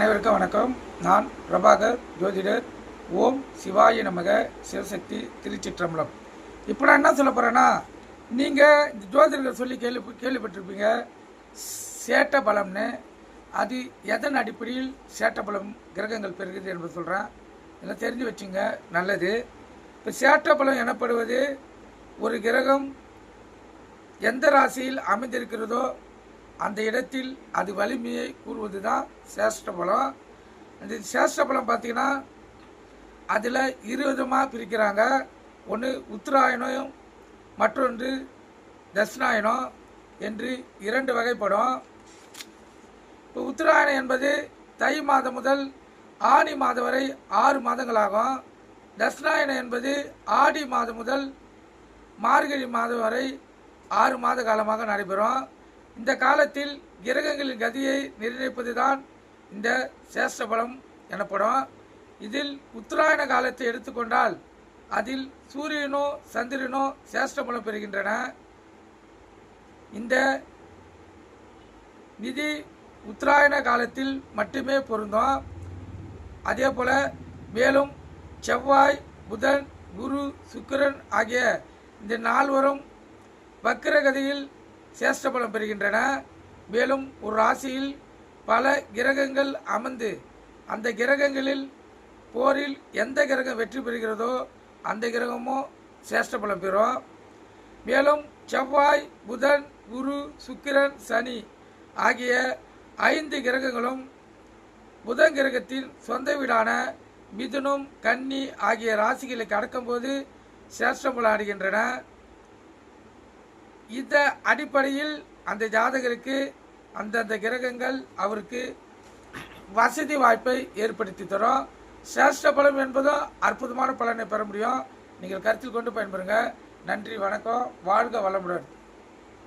அனைவருக்கும் வணக்கம். நான் பிரபாகர் ஜோதிடர். ஓம் சிவாய நமக. சிவசக்தி திருச்சிற்றம்பலம். இப்போ நான் என்ன சொல்ல போகிறேன்னா நீங்கள் இந்த ஜோதிடர்கள் சொல்லி கேள்வி கேள்விப்பட்டிருப்பீங்க. சேட்ட பலம்னு. அது எதன் அடிப்படையில் சேட்ட பலம் கிரகங்கள் பெறுகிறது என்பது சொல்கிறேன் இதெல்லாம் தெரிஞ்சு வச்சுங்க நல்லது. இப்போ சேட்ட பலம் எனப்படுவது ஒரு கிரகம் எந்த ராசியில் அமைந்திருக்கிறதோ அந்த இடத்தில் அது வலிமையை கூறுவது தான் சேஷ்டபலம் அந்த சேஷ்டபலம் பார்த்திங்கன்னா அதில் இரு விதமாக பிரிக்கிறாங்க. ஒன்று உத்தராயணம் மற்றொன்று தட்சிணாயனம் என்று இரண்டு வகைப்படும். இப்போ உத்தராயணம் என்பது தை மாதம் முதல் ஆனி மாதம் வரை ஆறு மாதங்களாகும். தட்சிணாயனம் என்பது ஆடி மாதம் முதல் மார்கழி மாதம் வரை ஆறு மாத காலமாக நடைபெறும். இந்த காலத்தில் கிரகங்களின் கதியை நிர்ணயிப்பதுதான் இந்த சேஷ்ட பலம் எனப்படும். இதில் உத்தராயண காலத்தை எடுத்துக்கொண்டால் அதில் சூரியனோ சந்திரனோ சேஷ்ட பலம் பெறுகின்றன. இந்த நிதி உத்தராயண காலத்தில் மட்டுமே பொருந்தும். அதே போல மேலும் செவ்வாய் புதன் குரு சுக்கிரன் ஆகிய இந்த நால்வரும் வக்கரகதியில் சேஷ்ட பலம் பெறுகின்றன. மேலும் ஒரு ராசியில் பல கிரகங்கள் அமர்ந்து அந்த கிரகங்களில் போரில் எந்த கிரகம் வெற்றி பெறுகிறதோ அந்த கிரகமும் சேஷ்ட பலம் பெறும். மேலும் செவ்வாய் புதன் குரு சுக்கிரன் சனி ஆகிய ஐந்து கிரகங்களும் புதன் கிரகத்தின் சொந்த வீடான மிதுனும் கன்னி ஆகிய ராசிகளை கடக்கும்போது சேஷ்டபலம் அடைகின்றன இந்த அடிப்படையில் அந்த ஜாதகருக்கு அந்தந்த கிரகங்கள் அவருக்கு வசதி வாய்ப்பை ஏற்படுத்தி தரும். சிரேஷ்ட பலம் என்பதும் அற்புதமான பலனை பெற முடியும். நீங்கள் கருத்தில் கொண்டு பயன்பெறுங்க. நன்றி வணக்கம். வாழ்க வளமுடன்.